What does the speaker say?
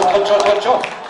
그렇죠, 그렇죠, 그렇죠.